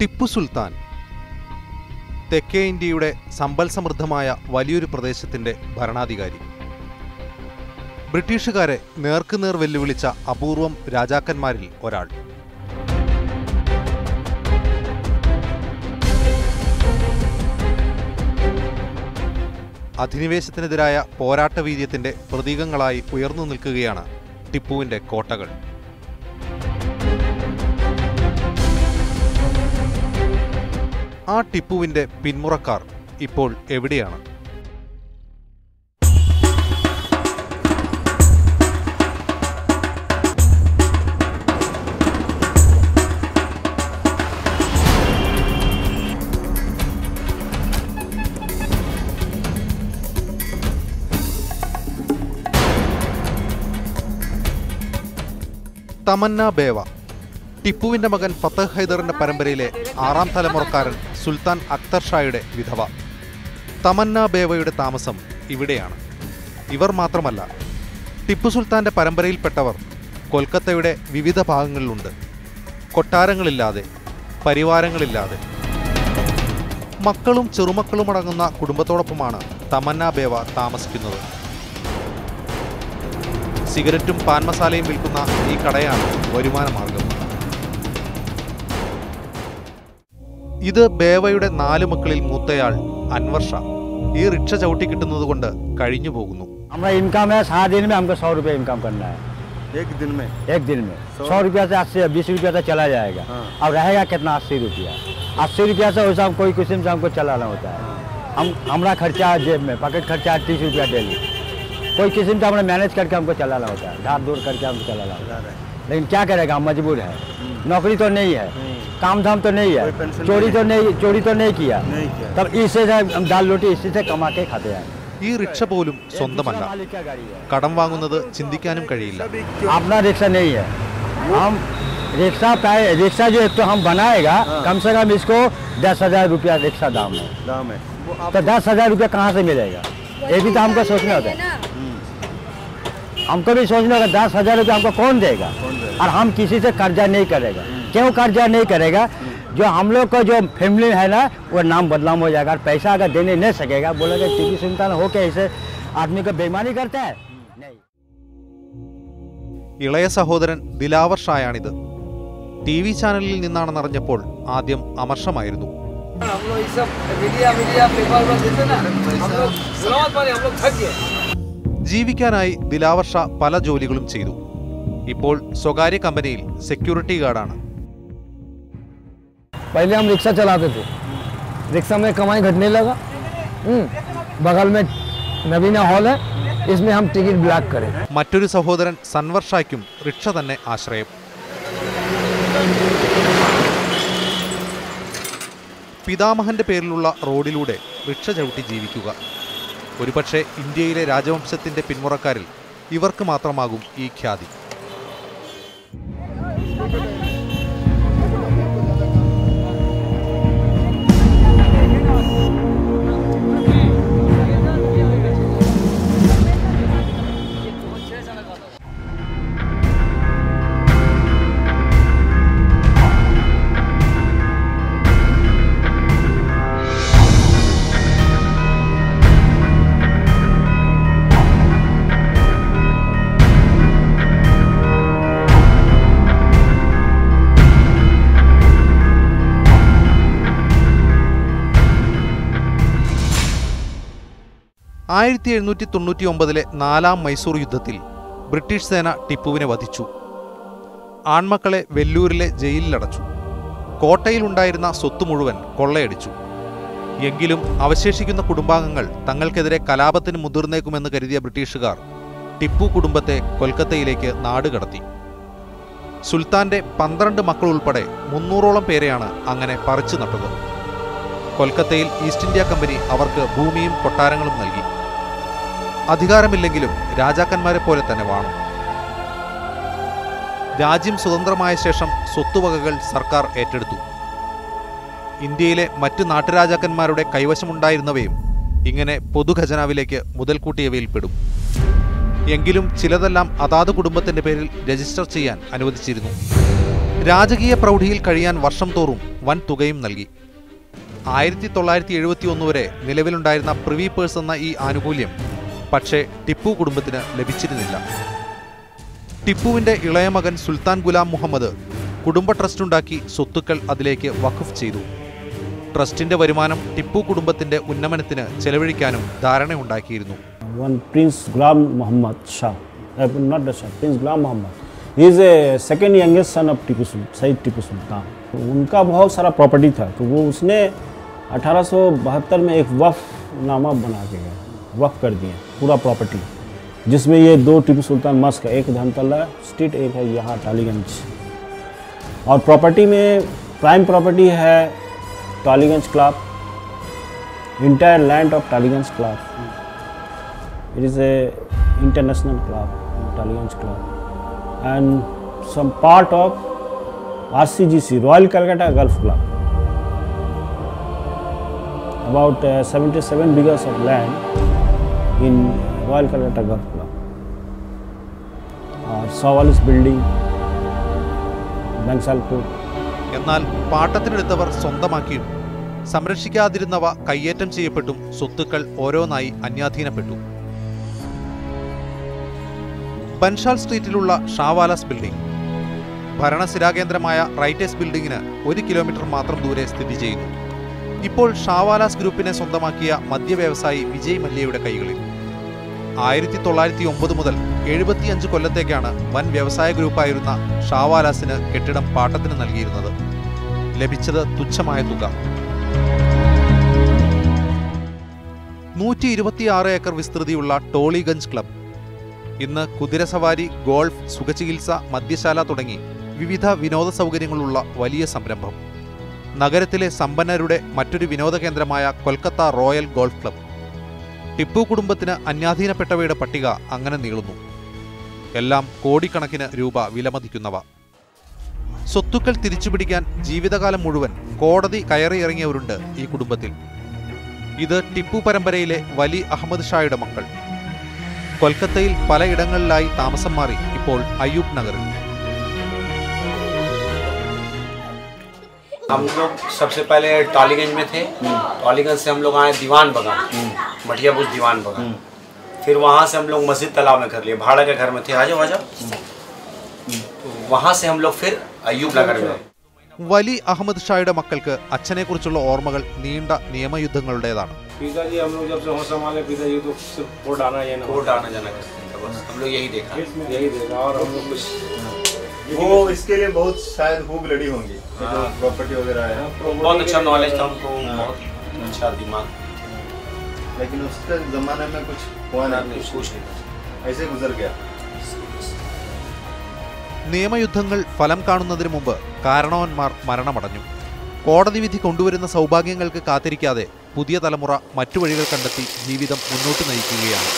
ടിപ്പു സുൽത്താൻ. തെക്കേ ഇന്ത്യയുടെ സമ്പൽ സമൃദ്ധമായ വലിയൊരു പ്രദേശത്തിന്റെ ഭരണാധികാരി. ബ്രിട്ടീഷുകാരെ നേർക്കുനേർ വെല്ലുവിളിച്ച അപൂർവം രാജാക്കന്മാരിൽ ഒരാൾ. അധിനിവേശത്തിനെതിരായ പോരാട്ട വീര്യത്തിന്റെ പ്രതീകങ്ങളായി ഉയർന്നു നിൽക്കുകയാണ് ടിപ്പുവിന്റെ കോട്ടകൾ. ആ ടിപ്പുവിന്റെ പിന്മുറക്കാർ ഇപ്പോൾ എവിടെയാണ്? തമന്ന ബേവ ടിപ്പുവിന്റെ മകൻ ഫത്തഹ് ഹൈദറിന്റെ പരമ്പരയിലെ ആറാം തലമുറക്കാരൻ സുൽത്താൻ അക്തർ ഷായുടെ വിധവ. തമന്ന ബേവയുടെ താമസം ഇവിടെയാണ്. ഇവർ മാത്രമല്ല ടിപ്പു സുൽത്താന്റെ പരമ്പരയിൽപ്പെട്ടവർ കൊൽക്കത്തയുടെ വിവിധ ഭാഗങ്ങളിലുണ്ട്. കൊട്ടാരങ്ങളില്ലാതെ പരിവാരങ്ങളില്ലാതെ. മക്കളും ചെറുമക്കളും അടങ്ങുന്ന കുടുംബത്തോടൊപ്പമാണ് തമന്ന ബേവ താമസിക്കുന്നത്. സിഗരറ്റും പാൻ മസാലയും വിൽക്കുന്ന ഈ കടയാണ് വരുമാന ഇത് ബേവയുടെ നാല് മക്കളിൽ മൂത്തയാൾ അൻവർ ഷാ ഈ റിക്ഷ ചവിട്ടി കിട്ടുന്നത് കൊണ്ട് കഴിഞ്ഞു പോകുന്നു हमारा इनकम है सात दिन में हमको सौ रुपये इनकम करना है एक दिन में एक दिन में सौ? सौ रुपया से अस्सी बीस रुपया तक चला जाएगा हाँ। अब रहेगा कितना अस्सी रुपया अस्सी रुपया से वैसा कोई किस्म से हमको चलाना होता है हम हमारा खर्चा है जेब में पॉकेट खर्चा है तीस रुपया डेली कोई किस्म से हमें मैनेज करके हमको चलाना होता है धार दूर करके हमको चलाना होता चला रहे हैं। है लेकिन क्या करेगा हम मजबूर है नौकरी तो नहीं है नहीं। काम धाम तो नहीं है कोई पेंशन चोरी नहीं तो नहीं चोरी तो नहीं किया नहीं किया तब इससे से हम दाल रोटी इसी से कमा के खाते हैं ഈ റിക്ഷ പോലും സ്വന്തമല്ല दूसरा मालिक का गाड़ी है കടം വാങ്ങുന്നത് ചിന്തിക്കാനും കഴിയില്ല सभी क्यों अपना रिक्शा नहीं है हम रिक्शा पाए रिक्शा जो एक तो हम बनाएगा हाँ। कम से कम इसको दस हजार रुपया रिक्शा दाम है दाम है वो आप तो दस हजार रुपया कहाँ से मिलेगा ये भी तो हमको सोचना होता है हमको भी सोचना होगा दस हजार रुपया हमको कौन देगा कौन देगा? और हम किसी से कर्जा नहीं करेगा क्यों कर्जा नहीं करेगा जो हम लोग का जो फैमिली है ना वो नाम बदनाम हो जाएगा और पैसा अगर देने नहीं सकेगा बोलेगा टीवी सुल्तान हो के ऐसे आदमी को बेईमानी करता है नहीं ഇളയ സഹോദരൻ ദിലാവർ ഷായാണിത് ടി വി ചാനലിൽ നിന്നാണെന്നറിഞ്ഞപ്പോൾ ആദ്യം അമർഷമായിരുന്നു हम लोग ये सब मीडिया मीडिया पेपर वेपर देते ना हम लोग गुलामत बने हम लोग थक गए ജീവിക്കാനായി ദിലാവർ ഷാ പല ജോലികളും ചെയ്തു ഇപ്പോൾ സ്വകാര്യ കമ്പനിയിൽ സെക്യൂരിറ്റി ഗാർഡാണ് पहले हम रिक्शा चलाते थे रिक्शा में कमाई घटने लगा हम्म, बगल में नवीना हॉल है इसमें हम टिकट ब्लॉक करें മറ്റൊരു സഹോദരൻ സൻവർ ഷായ്ക്കും റിക്ഷ തന്നെ ആശ്രയം പിതാമഹന്റെ പേരിലുള്ള റോഡിലൂടെ റിക്ഷ ചവിട്ടി ജീവിക്കുക ഒരുപക്ഷെ ഇന്ത്യയിലെ രാജവംശത്തിന്റെ പിന്മുറക്കാരിൽ ഇവർക്ക് മാത്രമാകും ഈ ഖ്യാതി. ആയിരത്തി എഴുന്നൂറ്റി തൊണ്ണൂറ്റി ഒമ്പതിലെ നാലാം മൈസൂർ യുദ്ധത്തിൽ ബ്രിട്ടീഷ് സേന ടിപ്പുവിനെ വധിച്ചു. ആൺമക്കളെ വെല്ലൂരിലെ ജയിലിലടച്ചു. കോട്ടയിലുണ്ടായിരുന്ന സ്വത്ത് മുഴുവൻ കൊള്ളയടിച്ചു. എങ്കിലും അവശേഷിക്കുന്ന കുടുംബാംഗങ്ങൾ തങ്ങൾക്കെതിരെ കലാപത്തിന് മുതിർന്നേക്കുമെന്ന് കരുതിയ ബ്രിട്ടീഷുകാർ ടിപ്പു കുടുംബത്തെ കൊൽക്കത്തയിലേക്ക് നാടുകടത്തി. സുൽത്താന്റെ പന്ത്രണ്ട് മക്കൾ ഉൾപ്പെടെ മുന്നൂറോളം പേരെയാണ് അങ്ങനെ പറിച്ചു നട്ടത്. കൊൽക്കത്തയിൽ ഈസ്റ്റ് ഇന്ത്യ കമ്പനി അവർക്ക് ഭൂമിയും കൊട്ടാരങ്ങളും നൽകി. അധികാരമില്ലെങ്കിലും രാജാക്കന്മാരെ പോലെ തന്നെ വാണു. രാജ്യം സ്വതന്ത്രമായ ശേഷം സ്വത്തുവകകൾ സർക്കാർ ഏറ്റെടുത്തു. ഇന്ത്യയിലെ മറ്റ് നാട്ടുരാജാക്കന്മാരുടെ കൈവശമുണ്ടായിരുന്നവയും ഇങ്ങനെ പൊതുഖജനാവിലേക്ക് മുതൽക്കൂട്ടിയവയിൽ പെടും. എങ്കിലും ചിലതെല്ലാം അതാത് കുടുംബത്തിന്റെ പേരിൽ രജിസ്റ്റർ ചെയ്യാൻ അനുവദിച്ചിരുന്നു. രാജകീയ പ്രൗഢിയിൽ കഴിയാൻ വർഷം തോറും വൻ തുകയും നൽകി. ആയിരത്തി തൊള്ളായിരത്തി എഴുപത്തി ഒന്ന് വരെ നിലവിലുണ്ടായിരുന്ന പ്രിവി പേഴ്സ് എന്ന ഈ ആനുകൂല്യം പക്ഷേ ടിപ്പു കുടുംബത്തിന് ലഭിച്ചിരുന്നില്ല ടിപ്പുവിന്റെ ഇളയ മകൻ സുൽത്താൻ ഗുലാം മുഹമ്മദ് കുടുംബ ട്രസ്റ്റ് ഉണ്ടാക്കി സ്വത്തുക്കൾ അതിലേക്ക് വഖഫ് ചെയ്തു ട്രസ്റ്റിന്റെ വരുമാനം ടിപ്പു കുടുംബത്തിന്റെ ഉന്നമനത്തിന് ചെലവഴിക്കാനും ധാരണയുണ്ടാക്കിയിരുന്നു one Prince Ghulam Muhammad Shah, uh, not the Shah, Prince Ghulam Muhammad. He is a second youngest son of Tipu Sultan, Sayyid Tipu Sultan. उनका बहुत सारा प्रॉपर्टी था तो वो उसने 1872 में एक वफ नामा बना के गया वक्फ कर दिए, पूरा प्रॉपर्टी जिसमें ये दो टिपू सुल्तान मस्क है एक धनतला स्ट्रीट एक है यहाँ टालीगंज। और प्रॉपर्टी में प्राइम प्रॉपर्टी है Tollygunge club entire land of Tollygunge club it is a international club Tollygunge club and some part of R C G C royal Calcutta golf club about seventy seven bighas of land in Royal Karnataka Club. Uh, Savalis building, Bangsalpur. എന്നാൽ പാട്ടത്തിനെടുത്തവർ സ്വന്തമാക്കിയും സംരക്ഷിക്കാതിരുന്നവ കയ്യേറ്റം ചെയ്യപ്പെട്ടും സ്വത്തുക്കൾ ഓരോന്നായി അന്യാധീനപ്പെട്ടു ബൻഷാൽ സ്ട്രീറ്റിലുള്ള ഷാവാലാസ് building ഭരണസിരാകേന്ദ്രമായ writers ബിൽഡിംഗിന് ഒരു kilometre മാത്രം ദൂരെ സ്ഥിതി ചെയ്യുന്നു ഇപ്പോൾ ഷാവാലാസ് ഗ്രൂപ്പിനെ സ്വന്തമാക്കിയ മദ്യവ്യവസായി വിജയ് മല്യയുടെ കൈകളിൽ. ആയിരത്തി തൊള്ളായിരത്തി ഒമ്പത് മുതൽ എഴുപത്തിയഞ്ച് കൊല്ലത്തേക്കാണ് വൻ വ്യവസായ ഗ്രൂപ്പായിരുന്ന ഷാവാലാസിന് കെട്ടിടം പാട്ടത്തിന് നൽകിയിരുന്നത്. ലഭിച്ചത് തുച്ഛമായ തുക. നൂറ്റി ഇരുപത്തിയാറ് ഏക്കർ വിസ്തൃതിയുള്ള ടോളിഗഞ്ച് ക്ലബ്. ഇന്ന് കുതിരസവാരി ഗോൾഫ് സുഖചികിത്സ മദ്യശാല തുടങ്ങി വിവിധ വിനോദ സൗകര്യങ്ങളുള്ള വലിയ സംരംഭം. നഗരത്തിലെ സമ്പന്നരുടെ മറ്റൊരു വിനോദ കേന്ദ്രമായ Kolkata royal golf club. Tipu കുടുംബത്തിന് അന്യാധീനപ്പെട്ടവയുടെ പട്ടിക അങ്ങനെ നീളുന്നു. എല്ലാം കോടിക്കണക്കിന് രൂപ വിലമതിക്കുന്നവ. സ്വത്തുക്കൾ തിരിച്ചുപിടിക്കാൻ ജീവിതകാലം മുഴുവൻ കോടതി കയറിയിറങ്ങിയവരുണ്ട് ഈ കുടുംബത്തിൽ. ഇത് ടിപ്പു പരമ്പരയിലെ വലി അഹമ്മദ് ഷായുടെ മക്കൾ. കൊൽക്കത്തയിൽ പലയിടങ്ങളിലായി താമസം മാറി ഇപ്പോൾ അയ്യൂബ് നഗറിൽ. हम लोग सबसे पहले टॉलीगंज में थे टॉलीगंज से हम लोग आए दीवान बगान मठियापुर दीवान बगान फिर वहाँ से हम लोग मस्जिद तालाब में कर लिए भाड़ा के घर में थे आ जाओ आ जाओ तो वहाँ से हम लोग फिर अयूब नगर में വലി അഹമ്മദ് ഷായുടെ മക്കൾക്ക് അച്ഛനെക്കുറിച്ചുള്ള ഓർമ്മകൾ നീണ്ട നിയമയുദ്ധങ്ങളുടേതാണ് पिताजी हम लोग जब से होश संभाले पिताजी तो सिर्फ कोर्ट आना ये ना कोर्ट आना जाना करते थे बस हम लोग यही देखा यही देखा और हम लोग कुछ वो इसके लिए बहुत शायद खूब लड़ी होंगी ये जो प्रॉपर्टी वगैरह है बहुत अच्छा नॉलेज था हमको बहुत अच्छा दिमाग लेकिन उसके जमाने में कुछ हुआ नहीं कुछ कुछ नहीं ऐसे गुजर गया നിയമയുദ്ധങ്ങൾ ഫലം കാണുന്നതിന് മുമ്പ് കാരണവന്മാർ മരണമടഞ്ഞു കോടതി വിധി കൊണ്ടുവരുന്ന സൗഭാഗ്യങ്ങൾക്ക് കാത്തിരിക്കാതെ പുതിയ തലമുറ മറ്റു വഴികൾ കണ്ടെത്തി ജീവിതം മുന്നോട്ട് നയിക്കുകയാണ്